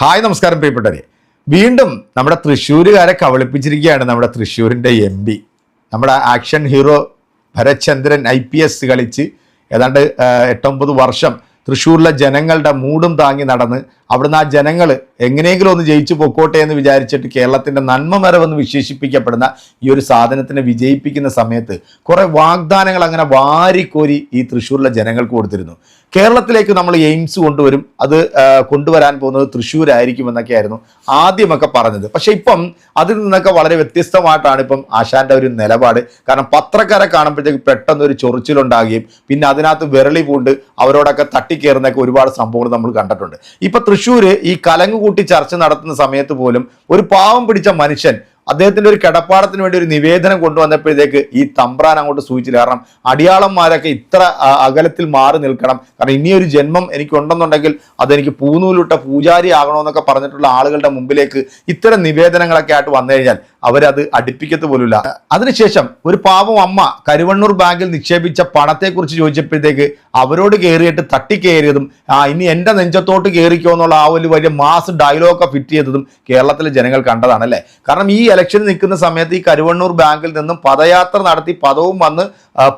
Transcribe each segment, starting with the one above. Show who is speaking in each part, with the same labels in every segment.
Speaker 1: Hi നമസ്കാരം പ്രിയപ്പെട്ടവരെ. വീണ്ടും നമ്മുടെ തൃശ്ശൂരുകാരെ കവളിപ്പിച്ചിരിക്കുകയാണ് നമ്മുടെ തൃശ്ശൂരിന്റെ എം പി. നമ്മുടെ action hero Bharathchandran I P S കളിച്ച് ഏതാണ്ട് എട്ടൊമ്പത് വർഷം തൃശ്ശൂരിലെ ജനങ്ങളുടെ മൂടും താങ്ങി നടന്ന് അവിടുന്ന് ആ ജനങ്ങൾ എങ്ങനെയെങ്കിലും ഒന്ന് ജയിച്ചു പൊക്കോട്ടെ എന്ന് വിചാരിച്ചിട്ട് കേരളത്തിന്റെ നന്മ മരവെന്ന് വിശേഷിപ്പിക്കപ്പെടുന്ന ഈ ഒരു സാധനത്തിനെ വിജയിപ്പിക്കുന്ന സമയത്ത് കുറേ വാഗ്ദാനങ്ങൾ അങ്ങനെ വാരിക്കോരി ഈ തൃശ്ശൂരിലെ ജനങ്ങൾക്ക് കൊടുത്തിരുന്നു. കേരളത്തിലേക്ക് നമ്മൾ എയിംസ് കൊണ്ടുവരും അത് കൊണ്ടുവരാൻ പോകുന്നത് തൃശ്ശൂരായിരിക്കും എന്നൊക്കെയായിരുന്നു ആദ്യമൊക്കെ പറഞ്ഞത്. പക്ഷേ ഇപ്പം അതിൽ നിന്നൊക്കെ വളരെ വ്യത്യസ്തമായിട്ടാണ് ഇപ്പം ആശാന്റെ ഒരു നിലപാട്. കാരണം പത്രക്കാരെ കാണുമ്പോഴത്തേക്ക് പെട്ടെന്ന് ഒരു ചൊറിച്ചിലുണ്ടാകുകയും പിന്നെ അതിനകത്ത് വിരളി പൂണ്ട് അവരോടൊക്കെ തട്ടിക്കയറുന്നൊക്കെ ഒരുപാട് സംഭവങ്ങൾ നമ്മൾ കണ്ടിട്ടുണ്ട്. ഇപ്പൊ തൃശ്ശൂര് ഈ കലങ്ങുകൂട്ടി ചർച്ച നടത്തുന്ന സമയത്ത് പോലും ഒരു പാവം പിടിച്ച മനുഷ്യൻ അദ്ദേഹത്തിന്റെ ഒരു കിടപ്പാടത്തിന് വേണ്ടി ഒരു നിവേദനം കൊണ്ടുവന്നപ്പോഴത്തേക്ക് ഈ തമ്പ്രാൻ അങ്ങോട്ട് സൂചിച്ചില്ല. കാരണം അടിയാളന്മാരൊക്കെ ഇത്ര അകലത്തിൽ മാറി നിൽക്കണം. കാരണം ഇനിയൊരു ജന്മം എനിക്കുണ്ടെന്നുണ്ടെങ്കിൽ അതെനിക്ക് പൂനൂലിട്ട പൂജാരി ആകണമെന്നൊക്കെ പറഞ്ഞിട്ടുള്ള ആളുകളുടെ മുമ്പിലേക്ക് ഇത്തരം നിവേദനങ്ങളൊക്കെ ആയിട്ട് വന്നു കഴിഞ്ഞാൽ അവരത് അടുപ്പിക്കത്ത് പോലുമില്ല. അതിനുശേഷം ഒരു പാവം അമ്മ കരുവണ്ണൂർ ബാങ്കിൽ നിക്ഷേപിച്ച പണത്തെക്കുറിച്ച് ചോദിച്ചപ്പോഴത്തേക്ക് അവരോട് കയറിയിട്ട് തട്ടിക്കയറിയതും ആ ഇനി എന്റെ നെഞ്ചത്തോട്ട് കയറിക്കോ എന്നുള്ള ആ ഒരു വലിയ മാസ് ഡയലോഗൊക്കെ ഫിറ്റ് ചെയ്തതും കേരളത്തിലെ ജനങ്ങൾ കണ്ടതാണ് അല്ലേ കാരണം ഈ ഇലക്ഷന് നിൽക്കുന്ന സമയത്ത് ഈ കരുവണ്ണൂർ ബാങ്കിൽ നിന്നും പദയാത്ര നടത്തി പദവും വന്ന്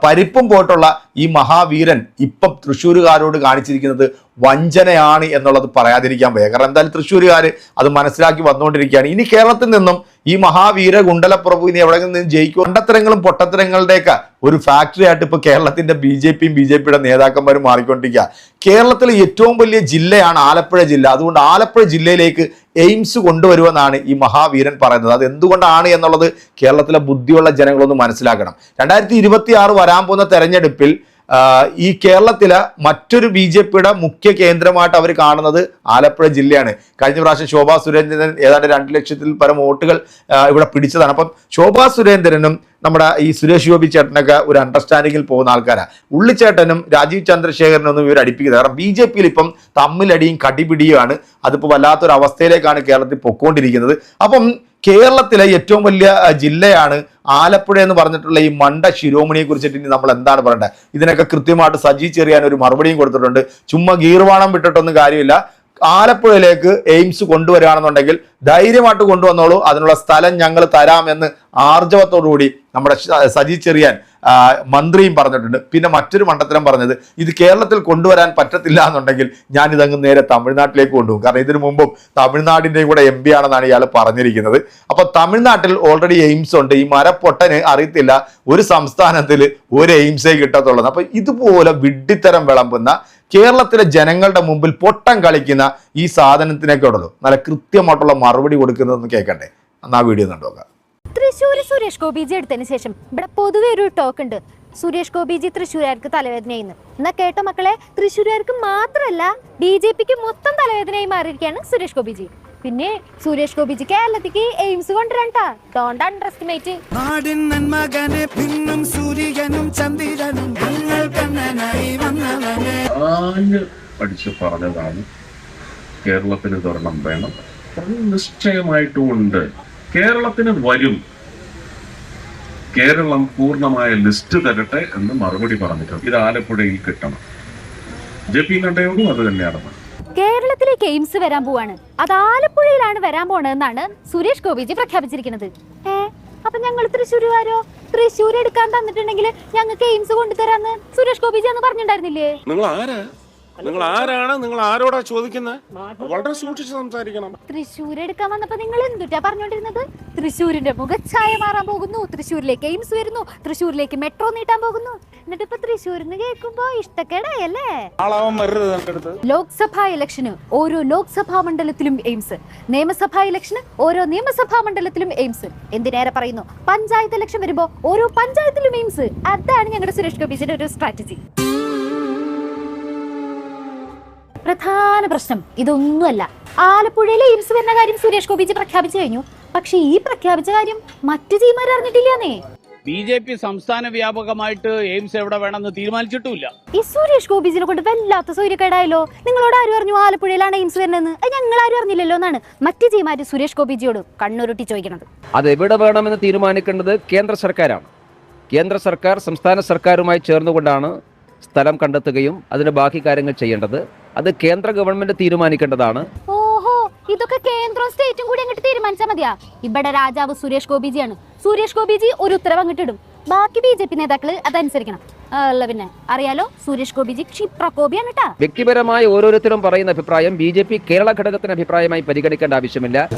Speaker 1: പരിപ്പും പോയിട്ടുള്ള ഈ മഹാവീരൻ ഇപ്പം തൃശ്ശൂരുകാരോട് കാണിച്ചിരിക്കുന്നത് വഞ്ചനയാണ് എന്നുള്ളത് പറയാതിരിക്കാൻ കാരണം എന്തായാലും തൃശ്ശൂരുകാർ അത് മനസ്സിലാക്കി വന്നുകൊണ്ടിരിക്കുകയാണ്. ഇനി കേരളത്തിൽ നിന്നും ഈ മഹാവീര ഗുണ്ടലപ്രഭു ഇനി എവിടെ നിന്ന് ജയിക്കും? കണ്ടത്തരങ്ങളും പൊട്ടത്തരങ്ങളുടെയൊക്കെ ഒരു ഫാക്ടറി ആയിട്ട് ഇപ്പോൾ കേരളത്തിന്റെ ബി ജെ പിയും ബി ജെ പിയുടെ നേതാക്കന്മാരും മാറിക്കൊണ്ടിരിക്കുക കേരളത്തിലെ ഏറ്റവും വലിയ ജില്ലയാണ് ആലപ്പുഴ ജില്ല. അതുകൊണ്ട് ആലപ്പുഴ ജില്ലയിലേക്ക് എയിംസ് കൊണ്ടുവരുമെന്നാണ് ഈ മഹാവീരൻ പറയുന്നത്. അത് എന്തുകൊണ്ടാണ് എന്നുള്ളത് കേരളത്തിലെ ബുദ്ധിയുള്ള ജനങ്ങളൊന്ന് മനസ്സിലാക്കണം. രണ്ടായിരത്തി വരാൻ പോകുന്ന തെരഞ്ഞെടുപ്പിൽ ഈ കേരളത്തിലെ മറ്റൊരു ബി ജെ പിയുടെ മുഖ്യ കേന്ദ്രമായിട്ട് അവർ കാണുന്നത് ആലപ്പുഴ ജില്ലയാണ്. കഴിഞ്ഞ പ്രാവശ്യം ശോഭാ സുരേന്ദ്രൻ ഏതാണ്ട് രണ്ട് ലക്ഷത്തിൽ പരം വോട്ടുകൾ ഇവിടെ പിടിച്ചതാണ്. അപ്പം ശോഭാ സുരേന്ദ്രനും നമ്മുടെ ഈ സുരേഷ് ഗോപി ചേട്ടനൊക്കെ ഒരു അണ്ടർസ്റ്റാൻഡിങ്ങിൽ പോകുന്ന ആൾക്കാരാണ് ഉള്ളിച്ചേട്ടനും രാജീവ് ചന്ദ്രശേഖരനും ഒന്നും ഇവർ അടിപ്പിക്കുന്നത് കാരണം ബി ജെ പിയിൽ ഇപ്പം തമ്മിലടിയും കടിപിടിയുമാണ്. അതിപ്പോൾ വല്ലാത്തൊരു അവസ്ഥയിലേക്കാണ് കേരളത്തിൽ പൊക്കോണ്ടിരിക്കുന്നത്. അപ്പം കേരളത്തിലെ ഏറ്റവും വലിയ ജില്ലയാണ് ആലപ്പുഴ എന്ന് പറഞ്ഞിട്ടുള്ള ഈ മണ്ട ശിരോമണിയെ കുറിച്ചിട്ട് ഇനി നമ്മൾ എന്താണ് പറയേണ്ടത്? ഇതിനൊക്കെ കൃത്യമായിട്ട് സജി ചെറിയാൻ ഒരു മറുപടിയും കൊടുത്തിട്ടുണ്ട്. ചുമ്മാ ഗീർവാണം വിട്ടിട്ടൊന്നും കാര്യമില്ല. ആലപ്പുഴയിലേക്ക് എയിംസ് കൊണ്ടുവരികയാണെന്നുണ്ടെങ്കിൽ ധൈര്യമായിട്ട് കൊണ്ടുവന്നോളൂ. അതിനുള്ള സ്ഥലം ഞങ്ങൾ തരാമെന്ന് ആർജവത്തോടുകൂടി നമ്മുടെ സജി ചെറിയാൻ മന്ത്രിയും പറഞ്ഞിട്ടുണ്ട്. പിന്നെ മറ്റൊരു മണ്ഡലം പറഞ്ഞത് ഇത് കേരളത്തിൽ കൊണ്ടുവരാൻ പറ്റത്തില്ല എന്നുണ്ടെങ്കിൽ ഞാൻ ഇതങ്ങ് നേരെ തമിഴ്നാട്ടിലേക്ക് കൊണ്ടുപോകും. കാരണം ഇതിനു മുമ്പും തമിഴ്നാടിന്റെയും കൂടെ എം പി ആണെന്നാണ് ഇയാൾ പറഞ്ഞിരിക്കുന്നത്. അപ്പോൾ തമിഴ്നാട്ടിൽ ഓൾറെഡി എയിംസ് ഉണ്ട്. ഈ മരപ്പൊട്ടന് അറിയത്തില്ല ഒരു സംസ്ഥാനത്തിൽ ഒരു എയിംസേ കിട്ടത്തുള്ളത് അപ്പോൾ ഇതുപോലെ വിഡ്ഢിത്തരം വിളമ്പുന്ന കേരളത്തിലെ ജനങ്ങളുടെ മുമ്പിൽ പൊട്ടം കളിക്കുന്ന ഈ സാധനത്തിനൊക്കെ ഉണ്ടല്ലോ നല്ല കൃത്യമായിട്ടുള്ള മറുപടി കൊടുക്കുന്നതെന്ന് കേൾക്കണ്ടേ? എന്നാ വീഡിയോ കണ്ടോക്കാം
Speaker 2: തൃശ്ശൂര് സുരേഷ് ഗോപിജി എടുത്തതിന് ശേഷം ഇവിടെ പൊതുവെ ഒരു ടോക്ക് ഉണ്ട്. സുരേഷ് ഗോപിജി തൃശ്ശൂരുകാർക്ക് തലവേദനയെന്ന് എന്നാ കേട്ടോ മക്കളെ തൃശ്ശൂരുകാർക്ക് മാത്രമല്ല ബി ജെ പിക്ക് മൊത്തം തലവേദനയായി മാറിയിരിക്കുകയാണ് സുരേഷ് ഗോപിജി. പിന്നെ സുരേഷ് ഗോപിജി കേരളത്തിലേക്ക് എയിംസ് കൊണ്ടുവരണ്ടാണ് ഡോണ്ട് അണ്ടർ എസ്റ്റിമേറ്റ്
Speaker 3: നാടിൻ നന്മകനെ പിന്നും സൂര്യനും ചന്ദ്രനും ഞങ്ങൾ കണ്ണനായി വന്നവനെ.
Speaker 4: ആഞ്ഞ് പഠിച്ച് പറഞ്ഞതാണ് കേരളത്തിന് ഇതൊരെണ്ണം വേണം. അത് നിശ്ചയമായിട്ടും ഉണ്ട് കേരളത്തിന് വരും. കേരളം പൂർണമായ ലിസ്റ്റ് തരട്ടെ എന്ന് മറുപടി പറഞ്ഞിട്ടുണ്ട്. ഇത് ആലപ്പുഴയിൽ കിട്ടണം. ജെ പി നഡ്ഡയോടും അത് തന്നെയാണ്.
Speaker 2: കേരളത്തിലേക്ക് എയിംസ് വരാൻ പോവാണ്. അത് ആലപ്പുഴയിലാണ് വരാൻ പോണതെന്നാണ് സുരേഷ് ഗോപിജി പ്രഖ്യാപിച്ചിരിക്കുന്നത്. അപ്പൊ ഞങ്ങൾ തൃശ്ശൂരുകാരോ തൃശ്ശൂർ എടുക്കാൻ തന്നിട്ടുണ്ടെങ്കിൽ ഞങ്ങൾക്ക് എയിംസ് കൊണ്ടുതരാന്ന് സുരേഷ് ഗോപിജി അന്ന് പറഞ്ഞിട്ടുണ്ടായിരുന്നില്ലേ?
Speaker 5: നിങ്ങൾ ആരാ? നിങ്ങൾ ആരാണ്? നിങ്ങൾ ആരോടാ ചോദിക്കുന്നത് വളരെ സൂക്ഷിച്ച് സംസാരിക്കണം.
Speaker 2: തൃശ്ശൂർ എടുക്കാൻ വന്നപ്പോ നിങ്ങൾ എന്തുട്ടാ പറഞ്ഞോണ്ടിരുന്നത്? തൃശ്ശൂരിന്റെ മുഖച്ഛായ മാറാൻ പോകുന്നു. തൃശ്ശൂരിലേക്ക് എയിംസ് വരുന്നു. തൃശ്ശൂരിലേക്ക് മെട്രോ നീട്ടാൻ പോകുന്നു. എന്നിട്ട് ഇപ്പൊ തൃശ്ശൂരിന്ന് കേൾക്കുമ്പോ ഇഷ്ടക്കേടായല്ലേ? ലോക്സഭാ ഇലക്ഷന് ഓരോ ലോക്സഭാ മണ്ഡലത്തിലും എയിംസ്. നിയമസഭാ ഇലക്ഷന് ഓരോ നിയമസഭാ മണ്ഡലത്തിലും എയിംസ്. എന്തിനേറെ പറയുന്നു? പഞ്ചായത്ത് ഇലക്ഷൻ വരുമ്പോ ഓരോ പഞ്ചായത്തിലും എയിംസ്. അതാണ് ഞങ്ങളുടെ സുരേഷ് ഗോപിജിയുടെ ഒരു സ്ട്രാറ്റജി. പ്രധാന പ്രശ്നം. ഇതൊന്നുമല്ല. ആലപ്പുഴയിലെ എയിംസ് വരുന്ന കാര്യം സുരേഷ് ഗോപിജി പ്രഖ്യാപിച്ചു കഴിഞ്ഞു. പക്ഷെ ഈ പ്രഖ്യാപിച്ച കാര്യം മറ്റു ടീമാർ അറിഞ്ഞിട്ടില്ലെന്നേ.
Speaker 6: ബി ജെ പി സംസ്ഥാന വ്യാപകമായിട്ട് എയിംസ് എവിടെ വേണമെന്ന് തീരുമാനിച്ചിട്ടില്ല
Speaker 2: ഈ സുരേഷ് ഗോപിജിനെ കൊണ്ട് വല്ലാത്ത സൂര്യക്കേടായല്ലോ നിങ്ങളോട് ആരും അറിഞ്ഞു ആലപ്പുഴയിലാണ് എയിംസ് വരുന്നതെന്ന്. അത് ഞങ്ങൾ ആരും അറിഞ്ഞില്ലല്ലോ എന്നാണ് മറ്റു ടീമാര് സുരേഷ് ഗോപിജിയോട് കണ്ണുരുട്ടി ചോദിക്കുന്നത്.
Speaker 7: അത് എവിടെ വേണമെന്ന് തീരുമാനിക്കേണ്ടത് കേന്ദ്ര സർക്കാരാണ്. കേന്ദ്ര സർക്കാർ സംസ്ഥാന സർക്കാരുമായി ചേർന്നുകൊണ്ടാണ് സ്ഥലം കണ്ടെത്തുകയും അതിന് ബാക്കി കാര്യങ്ങൾ ചെയ്യേണ്ടത്. അത് കേന്ദ്ര ഗവൺമെന്റ് തീരുമാനിക്കേണ്ടതാണ്.
Speaker 2: ഓഹോ ഇതൊക്കെ കേന്ദ്രവും സ്റ്റേറ്റും കൂടി അങ്ങോട്ട് തീരുമാനിച്ചാൽ മതിയാ. ഇവിടെ രാജാവ് സുരേഷ് ഗോപിജിയാണ്. സുരേഷ് ഗോപിജി ഒരു ഉത്തരവ് അങ്ങോട്ട് ഇടും ബാക്കി ബി ജെ പി നേതാക്കൾ അതനുസരിക്കണം. അല്ല പിന്നെ അറിയാലോ സുരേഷ് ഗോപിജി ക്ഷിപ്രകോപിയാണ് കേട്ടാ.
Speaker 7: വ്യക്തിപരമായി ഓരോരുത്തരും പറയുന്ന അഭിപ്രായം ബി ജെ പി കേരള ഘടകത്തിന് അഭിപ്രായമായി പരിഗണിക്കേണ്ട ആവശ്യമില്ല.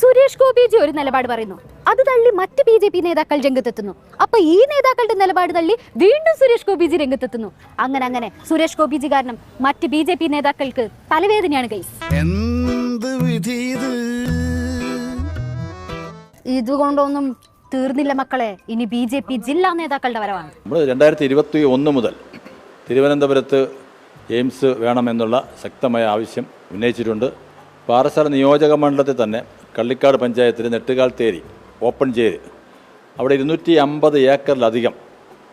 Speaker 2: സുരേഷ് ഗോപിജി ഒരു നിലപാട് പറയുന്നു. അത് തള്ളി മറ്റ് ബി ജെ പി നേതാക്കൾ രംഗത്തെത്തുന്നു. അപ്പൊ ഈ നേതാക്കളുടെ നിലപാട് തള്ളി വീണ്ടും സുരേഷ് ഗോപിജി രംഗത്തെത്തുന്നു. അങ്ങനെ അങ്ങനെ. സുരേഷ് ഗോപിജി കാരണം മറ്റ് ബി ജെ പി നേതാക്കൾക്ക് തലവേദനയാണ് കൈസ്
Speaker 3: എന്ത് വിധി ഇത്?
Speaker 2: ഇതുകൊണ്ടൊന്നും തീർന്നില്ല മക്കളെ. ഇനി ബി ജെ പി ജില്ലാ നേതാക്കളുടെ വരവാണ്.
Speaker 8: നമ്മൾ രണ്ടായിരത്തി ഇരുപത്തി ഒന്ന് മുതൽ തിരുവനന്തപുരത്ത് എയിംസ് വേണമെന്നുള്ള ശക്തമായ ആവശ്യം ഉന്നയിച്ചിട്ടുണ്ട്. പാറശാല നിയോജക മണ്ഡലത്തിൽ തന്നെ കള്ളിക്കാട് പഞ്ചായത്തിൽ നെട്ടുകാൽ തേരി ഓപ്പൺ ചെയ്ത്. അവിടെ ഇരുന്നൂറ്റി അമ്പത് ഏക്കറിലധികം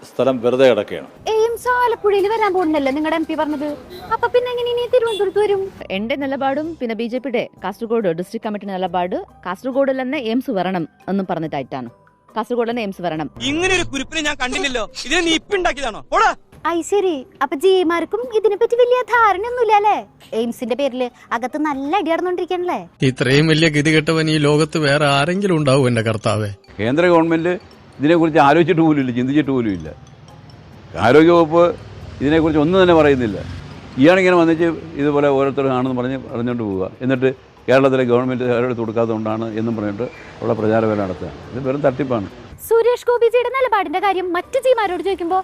Speaker 8: സ്ഥലം വെറുതെ കിടക്കുകയാണ്.
Speaker 2: എയിംസ് ആലപ്പുഴയിൽ വരാൻ പോകുന്നല്ലേ നിങ്ങളുടെ എം പി പറഞ്ഞത്? അപ്പൊ പിന്നെ എങ്ങനെ ഇനി തിരുവനന്തപുരത്ത് വരും?
Speaker 9: എന്റെ നിലപാടും പിന്നെ ബി ജെ പിയുടെ കാസർഗോഡ് ഡിസ്ട്രിക്ട് കമ്മിറ്റി നിലപാട് കാസർഗോഡിൽ തന്നെ എയിംസ് വരണം എന്നും പറഞ്ഞിട്ടായിട്ടാണ് കാസർഗോഡ് തന്നെ എയിംസ് വരണം.
Speaker 10: ഇങ്ങനെ ഒരു കുരിപ്പിനെ ഞാൻ കണ്ടില്ലല്ലോ. ഇതിനെ നീ ഇപ്പിണ്ടാക്കിയതാണോ? ഓടാ
Speaker 2: ഐ ശരി. അപ്പൊ ജിമാർക്കും ഇതിനെപ്പറ്റി വലിയ ധാരണയൊന്നുമില്ല അല്ലേ? എയിംസിന്റെ പേരിൽ അകത്ത് നല്ല അടി നടന്നോണ്ടിരിക്കണല്ലേ
Speaker 11: ഇത്രയും വലിയ ഗതികെട്ടവൻ ഈ ലോകത്ത് വേറെ ആരെങ്കിലും ഉണ്ടാവും എന്റെ കർത്താവേ.
Speaker 8: കേന്ദ്ര ഗവൺമെന്റ് ഇതിനെക്കുറിച്ച് ആലോചിച്ചിട്ട് പോലും ഇല്ല ചിന്തിച്ചിട്ട് പോലും ഇല്ല. ആരോഗ്യവകുപ്പ് ഇതിനെക്കുറിച്ച് ഒന്നും തന്നെ പറയുന്നില്ല. ഇയാളിങ്ങനെ വന്നിച്ച് ഇതുപോലെ ഓരോരുത്തരും ആണെന്ന് പറഞ്ഞ് പറഞ്ഞുകൊണ്ട് പോവുക. എന്നിട്ട് കേരളത്തിലെ ഗവൺമെന്റ് അവരെടുത്ത് കൊടുക്കാത്തതുകൊണ്ടാണ് എന്നും പറഞ്ഞിട്ട് ഉള്ള പ്രചാരവേല നടത്തുക. ഇത് വെറും തട്ടിപ്പാണ്.
Speaker 2: സുരേഷ് ഗോപിജിയുടെ നിലപാടിന്റെ കാര്യം മറ്റു ജിമാരോട് ചോദിക്കുമ്പോ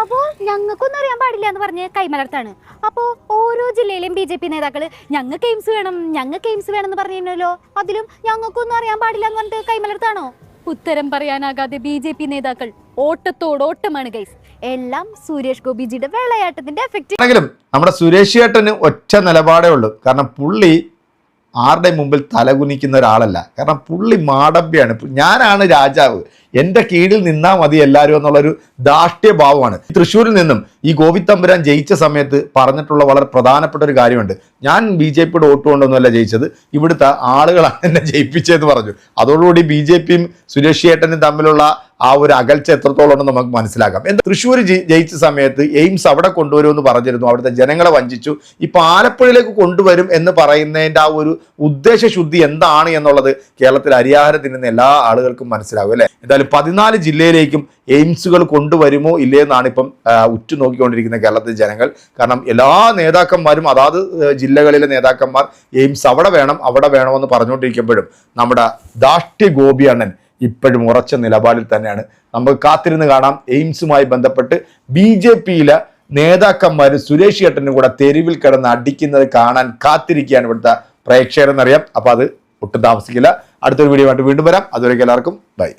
Speaker 2: ആവോ ഞങ്ങൾക്കൊന്നും അറിയാൻ പാടില്ല എന്ന് പറഞ്ഞ് കൈമലർത്താണ്. അപ്പോ ഓരോ ജില്ലയിലെയും ബി ജെ പി നേതാക്കൾ ഞങ്ങൾക്ക് എയിംസ് വേണം ഞങ്ങൾക്ക് എയിംസ് വേണം എന്ന് പറഞ്ഞല്ലോ അതിലും ഞങ്ങൾക്കൊന്നും അറിയാൻ പാടില്ല എന്ന് പറഞ്ഞിട്ട് കൈമലർത്താണോ? ഉത്തരം പറയാനാകാതെ ബി ജെ പി നേതാക്കൾ ഓട്ടത്തോട് ഓട്ടമാണ് ഗൈസ് എല്ലാം സുരേഷ് ഗോപിജിയുടെ വെള്ളയാട്ടത്തിന്റെ എഫക്റ്റ്
Speaker 1: ആണെങ്കിലും നമ്മുടെ സുരേഷ് ചേട്ടന് ഒറ്റ നിലപാടേ ഉള്ളൂ. കാരണം പുള്ളി ആരുടെ മുമ്പിൽ തലകുനിക്കുന്ന ഒരാളല്ല. കാരണം പുള്ളി മാടബ്യാണ് ഞാനാണ് രാജാവ്. എന്റെ കീഴിൽ നിന്നാൽ മതി എല്ലാവരും എന്നുള്ളൊരു ദാഷ്ട്യഭാവമാണ്. തൃശ്ശൂരിൽ നിന്നും ഈ ഗോവിത്തമ്പുരാൻ ജയിച്ച സമയത്ത് പറഞ്ഞിട്ടുള്ള വളരെ പ്രധാനപ്പെട്ട ഒരു കാര്യമുണ്ട്. ഞാൻ ബി ജെ പിയുടെ വോട്ട് കൊണ്ടൊന്നുമല്ല ജയിച്ചത്. ഇവിടുത്തെ ആളുകളാണ് എന്നെ ജയിപ്പിച്ചതെന്ന് പറഞ്ഞു. അതോടുകൂടി ബി ജെ പിയും സുരേഷ് ഏട്ടനും തമ്മിലുള്ള ആ ഒരു അകൽച്ച എത്രത്തോളം ഉണ്ടെന്ന് നമുക്ക് മനസ്സിലാക്കാം. എന്താ തൃശ്ശൂർ ജയിച്ച സമയത്ത് എയിംസ് അവിടെ കൊണ്ടുവരുമെന്ന് പറഞ്ഞിരുന്നു. അവിടുത്തെ ജനങ്ങളെ വഞ്ചിച്ചു. ഇപ്പം ആലപ്പുഴയിലേക്ക് കൊണ്ടുവരും എന്ന് പറയുന്നതിന്റെ ആ ഒരു ഉദ്ദേശശുദ്ധി എന്താണ് എന്നുള്ളത് കേരളത്തിൽ അരിയാഹാരത്തിൽ നിന്ന് എല്ലാ ആളുകൾക്കും മനസ്സിലാകും അല്ലേ? പതിനാല് ജില്ലയിലേക്കും എയിംസുകൾ കൊണ്ടുവരുമോ ഇല്ലേ എന്നാണ് ഇപ്പം ഉറ്റുനോക്കിക്കൊണ്ടിരിക്കുന്ന കേരളത്തിലെ ജനങ്ങൾ. കാരണം എല്ലാ നേതാക്കന്മാരും അതാത് ജില്ലകളിലെ നേതാക്കന്മാർ എയിംസ് അവിടെ വേണം അവിടെ വേണമെന്ന് പറഞ്ഞുകൊണ്ടിരിക്കുമ്പോഴും നമ്മുടെ ദാഷ്ട്യ ഗോപി അണ്ണൻ ഇപ്പോഴും ഉറച്ച നിലപാടിൽ തന്നെയാണ്. നമുക്ക് കാത്തിരുന്ന് കാണാം. എയിംസുമായി ബന്ധപ്പെട്ട് ബി ജെ പിയിലെ നേതാക്കന്മാർ സുരേഷ് ഏട്ടനും കൂടെ തെരുവിൽ കിടന്ന് അടിക്കുന്നത് കാണാൻ കാത്തിരിക്കുകയാണ് ഇവിടുത്തെ പ്രേക്ഷകരെന്നറിയാം. അപ്പോൾ അത് ഒട്ടും താമസിക്കില്ല. അടുത്തൊരു വീഡിയോ ആയിട്ട് വീണ്ടും വരാം. അതുവരെ എല്ലാവർക്കും ബൈ.